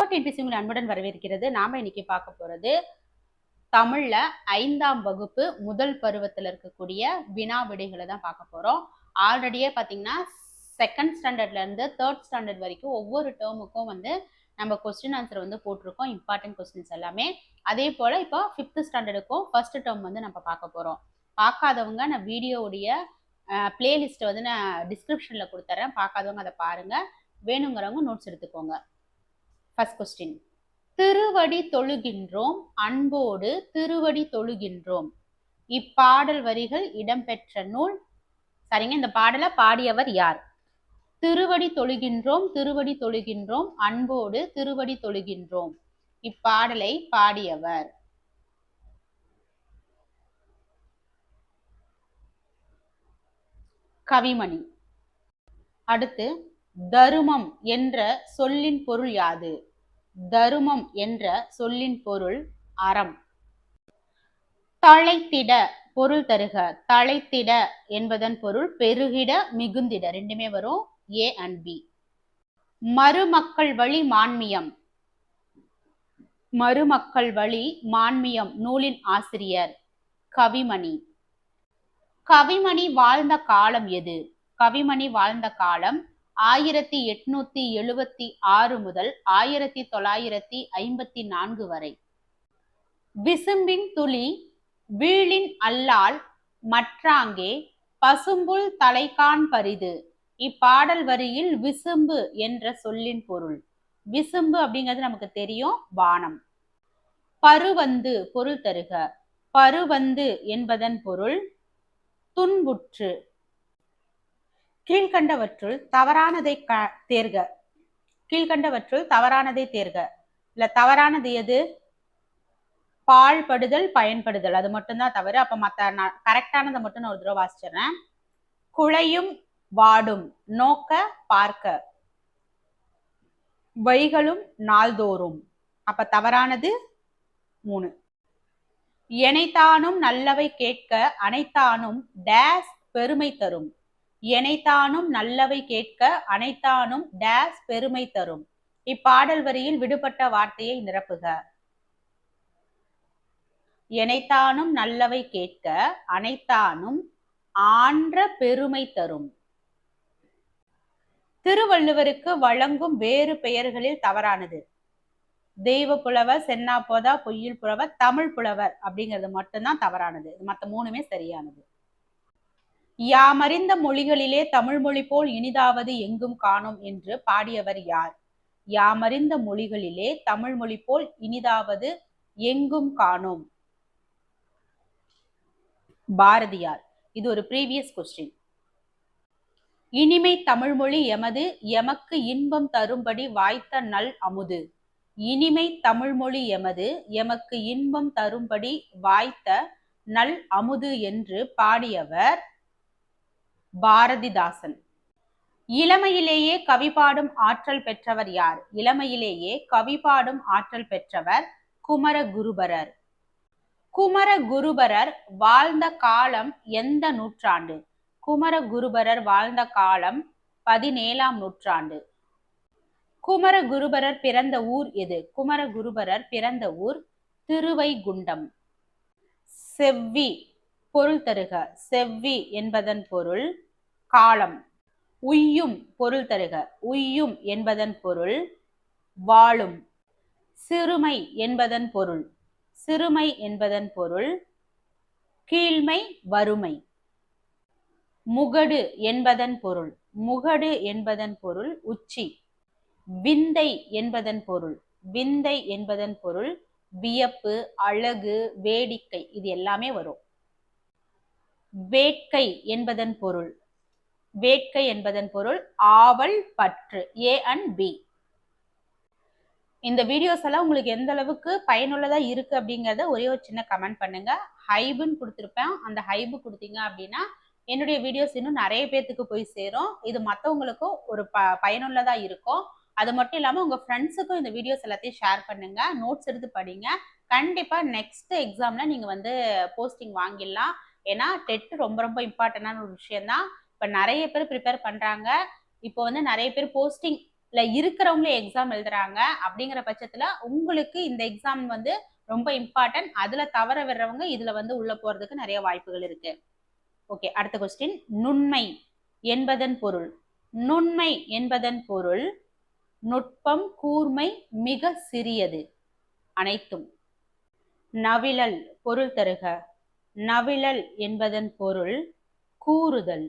TNPSC உங்களை அன்புடன் வரவேற்கிறது. நாம இன்னைக்கு பார்க்க போறது தமிழ்ல ஐந்தாம் வகுப்பு முதல் பருவத்தில் இருக்கக்கூடிய வினா விடைகளை தான் பார்க்க போறோம். ஆல்ரெடியே பார்த்தீங்கன்னா செகண்ட் ஸ்டாண்டர்ட்ல இருந்து தேர்ட் ஸ்டாண்டர்ட் வரைக்கும் ஒவ்வொரு டேர்முக்கும் வந்து நம்ம கொஸ்டின் ஆன்சர் வந்து போட்டிருக்கோம். இம்பார்ட்டன்ட் கொஸ்டின்ஸ் எல்லாமே. அதே போல இப்போ ஃபிஃப்த் ஸ்டாண்டர்டுக்கும் ஃபர்ஸ்ட் டேர்ம் வந்து நம்ம பார்க்க போறோம். பார்க்காதவங்க நான் வீடியோவுடைய பிளேலிஸ்ட்டை வந்து நான் டிஸ்கிரிப்ஷனில் கொடுத்துட்றேன் பார்க்காதவங்க அதை பாருங்க. வேணுங்கிறவங்க நோட்ஸ் எடுத்துக்கோங்க. ஃபர்ஸ்ட் கொஸ்டின் திருவடி தொழுகின்றோம் அன்போடு திருவடி தொழுகின்றோம். இப்பாடல் வரிகள் இடம்பெற்ற நூல். சரிங்க இந்த பாடலை பாடியவர் யார்? திருவடி தொழுகின்றோம் திருவடி தொழுகின்றோம் அன்போடு திருவடி தொழுகின்றோம். இப்பாடலை பாடியவர். கவிமணி. அடுத்து தருமம் என்ற சொல்லின் பொருள் யாது? தருமம் என்ற சொல்லின் பொருள் அறம். தழைத்திட பொருள் தருக. தழைத்திட என்பதன் பொருள் பெருகிட மிகுந்திட. ரெண்டுமே வரும். ஏ அண்ட் பி மருமக்கள் வழி மான்மியம். மருமக்கள் வழி மான்மியம் நூலின் ஆசிரியர் கவிமணி. கவிமணி வாழ்ந்த காலம் எது? கவிமணி வாழ்ந்த காலம் ஆயிரத்தி எட்நூத்தி எழுபத்தி ஆறு முதல் ஆயிரத்தி தொள்ளாயிரத்தி ஐம்பத்தி நான்கு வரை. விசும்பின் துளி வீழின் அல்லால் மற்றாங்கே பசும்புல் தலைகான் பரிது. இப்பாடல் வரியில் விசும்பு என்ற சொல்லின் பொருள். விசும்பு அப்படிங்கிறது நமக்கு தெரியும் வானம். பருவந்து பொருள் தருக. பருவந்து என்பதன் பொருள் துன்புற்று. கீழ்கண்டவற்றுள் தவறானதை க தேர்க. கீழ்கண்டவற்றுள் தவறானதை தேர்க. இல்ல தவறானது எது? பாழ்படுதல் பயன்படுதல். அது மட்டும்தான் தவறு. அப்ப மத்த நான் கரெக்டானதை மட்டும் நான் ஒரு தடவை வாசிச்சிடுறேன். குழையும் வாடும் நோக்க பார்க்க. வைகளும் நாள்தோறும். அப்ப தவறானது? மூணு. எனைத்தானும் நல்லவை கேட்க அனைத்தானும் டேஸ் பெருமை தரும். எனைத்தானும் நல்லவை கேட்க அனைத்தானும் டேஸ் பெருமை தரும். இப்பாடல் வரியில் விடுபட்ட வார்த்தையை நிரப்புக. எனைத்தானும் நல்லவை கேட்க அனைத்தானும் ஆன்ற பெருமை தரும். திருவள்ளுவருக்கு வழங்கும் வேறு பெயர்களில் தவறானது. தெய்வ புலவர் சென்னா போதா பொய்யில் புலவர் தமிழ் புலவர் அப்படிங்கிறது மட்டும்தான் தவறானது. மற்ற மூணுமே சரியானது. யாமறிந்த மொழிகளிலே தமிழ் மொழி போல் இனிதாவது எங்கும் காணோம் என்று பாடியவர் யார்? யாமறிந்த மொழிகளிலே தமிழ் மொழி போல் இனிதாவது எங்கும் காணோம்? பாரதியார். இது ஒரு ப்ரீவியஸ் கொஸ்டின் இனிமை தமிழ்மொழி எமது எமக்கு இன்பம் தரும்படி வாய்த்த நல் அமுது. இனிமை தமிழ்மொழி எமது எமக்கு இன்பம் தரும்படி வாய்த்த நல் அமுது என்று பாடியவர் பாரதிதாசன். இளமையிலேயே கவி பாடும் ஆற்றல் பெற்றவர் யார்? இளமையிலேயே கவி பாடும் ஆற்றல் பெற்றவர் குமரகுருபரர். குமரகுருபரர் வாழ்ந்த காலம் எந்த நூற்றாண்டு? குமரகுருபரர் வாழ்ந்த காலம் பதினேழாம் நூற்றாண்டு. குமரகுருபரர் பிறந்த ஊர் எது? குமரகுருபரர் பிறந்த ஊர் திருவைகுண்டம். செவ்வி பொருள் தருக. செவ்வி என்பதன் பொருள் காலம். உய்யும் பொருள் தருக. உய்யும் என்பதன் பொருள் வாழும். சிறுமை என்பதன் பொருள். சிறுமை என்பதன் பொருள் கீழ்மை வறுமை. முகடு என்பதன் பொருள். முகடு என்பதன் பொருள் உச்சி. விந்தை என்பதன் பொருள். விந்தை என்பதன் பொருள் வியப்பு அழகு வேடிக்கை இது எல்லாமே வரும். வேட்கை என்பதன் பொருள். வேட்கை என்பதன் பொருள் ஆவல் பற்று ஏ அண்ட் பி இந்த வீடியோஸ் எல்லாம் உங்களுக்கு எந்த அளவுக்கு பயனுள்ளதா இருக்கு அப்படிங்கிறத ஒரே ஒரு சின்ன கமெண்ட் பண்ணுங்க. ஹைபுன்னு கொடுத்துருப்பேன். அந்த ஹைபு கொடுத்தீங்க அப்படின்னா என்னுடைய வீடியோஸ் இன்னும் நிறைய பேர்த்துக்கு போய் சேரும். இது மற்றவங்களுக்கும் ஒரு ப பயனுள்ளதா இருக்கும். அது மட்டும் இல்லாமல் உங்கள் ஃப்ரெண்ட்ஸுக்கும் இந்த வீடியோஸ் எல்லாத்தையும் ஷேர் பண்ணுங்க. நோட்ஸ் எடுத்து படிங்க. கண்டிப்பாக நெக்ஸ்ட் எக்ஸாமில் நீங்கள் வந்து போஸ்டிங் வாங்கிடலாம். ஏன்னா டெட் ரொம்ப ரொம்ப இம்பார்ட்டண்டான ஒரு விஷயம்தான். இப்போ நிறைய பேர் ப்ரிப்பேர் பண்ணுறாங்க இப்போ வந்து நிறைய பேர் போஸ்டிங் இருக்கிறவங்களே எக்ஸாம் எழுதுறாங்க. அப்படிங்கிற பட்சத்துல உங்களுக்கு இந்த எக்ஸாம் வந்து ரொம்ப இம்பார்ட்டன்ட் அதுல தவற விடுறவங்க இதுல வந்து உள்ள போறதுக்கு நிறைய வாய்ப்புகள் இருக்கு. ஓகே அடுத்த கொஸ்டின் நுண்மை என்பதன் பொருள். நுண்மை என்பதன் பொருள் நுட்பம் கூர்மை மிக சிறியது. அனைத்தும். நவிழல் பொருள் தருக. நவிழல் என்பதன் பொருள் கூறுதல்.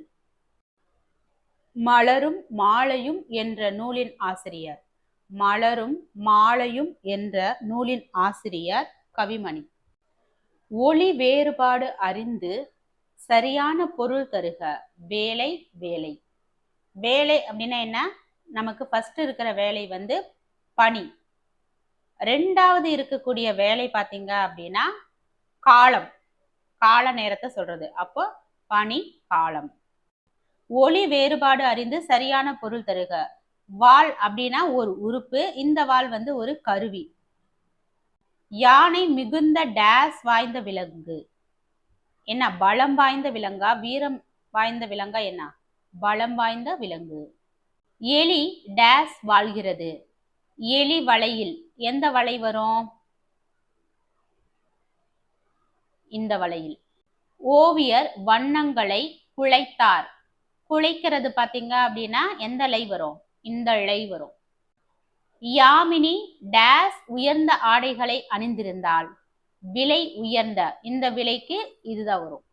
மலரும் மாலையும் என்ற நூலின் ஆசிரியர். மலரும் மாலையும் என்ற நூலின் ஆசிரியர் கவிமணி. ஒளி வேறுபாடு அறிந்து சரியான பொருள் தருக வேலை வேலை. வேலை அப்படின்னா என்ன? நமக்கு ஃபர்ஸ்ட் இருக்கிற வேலை வந்து பணி. ரெண்டாவது இருக்கக்கூடிய வேலை பார்த்தீங்க அப்படின்னா காலம். கால நேரத்தை சொல்றது. அப்போ பனி காலம். ஒளி வேறுபாடு அறிந்து சரியான பொருள் தருக. வால் அப்படின்னா ஒரு உறுப்பு இந்த வால் வந்து ஒரு கருவி. யானை மிகுந்த டேஸ் வாய்ந்த விலங்கு. என்ன? பலம் வாய்ந்த விலங்கா? வீரம் வாய்ந்த விலங்கா என்ன? பலம் வாய்ந்த விலங்கு. எலி டேஸ் வாழ்கிறது. எலி வலையில் எந்த வலை வரும்? இந்த வலையில். ஓவியர் வண்ணங்களை குழைத்தார் குழைக்கிறது பாத்தீங்க அப்படின்னா எந்த லை வரும்? இந்த லை வரும். யாமினி டேஸ் உயர்ந்த ஆடைகளை அணிந்திருந்தால் விலை உயர்ந்த இந்த விலைக்கு இதுதான் வரும்.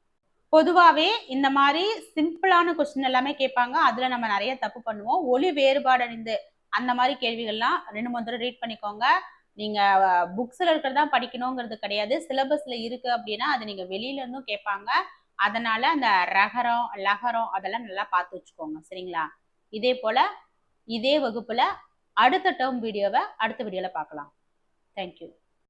பொதுவாகவே இந்த மாதிரி சிம்பிளான கொஸ்டின் எல்லாமே கேட்பாங்க. அதுல நம்ம நிறைய தப்பு பண்ணுவோம். ஒளி வேறுபாடு அணிந்து அந்த மாதிரி கேள்விகள்லாம் ரெண்டு மூணு தடவை ரீட் பண்ணிக்கோங்க. நீங்க புக்ஸ்ல இருக்கிறதா படிக்கணுங்கிறது கிடையாது. சிலபஸ்ல இருக்கு அப்படின்னா அது நீங்கள் வெளியில இருந்தும் கேட்பாங்க. அதனால அந்த ரகரம் லகரம் அதெல்லாம் நல்லா பார்த்து வச்சுக்கோங்க. சரிங்களா? இதே போல இதே வகுப்புல அடுத்த டேர்ம் வீடியோவை அடுத்த வீடியோல பார்க்கலாம். தேங்க்யூ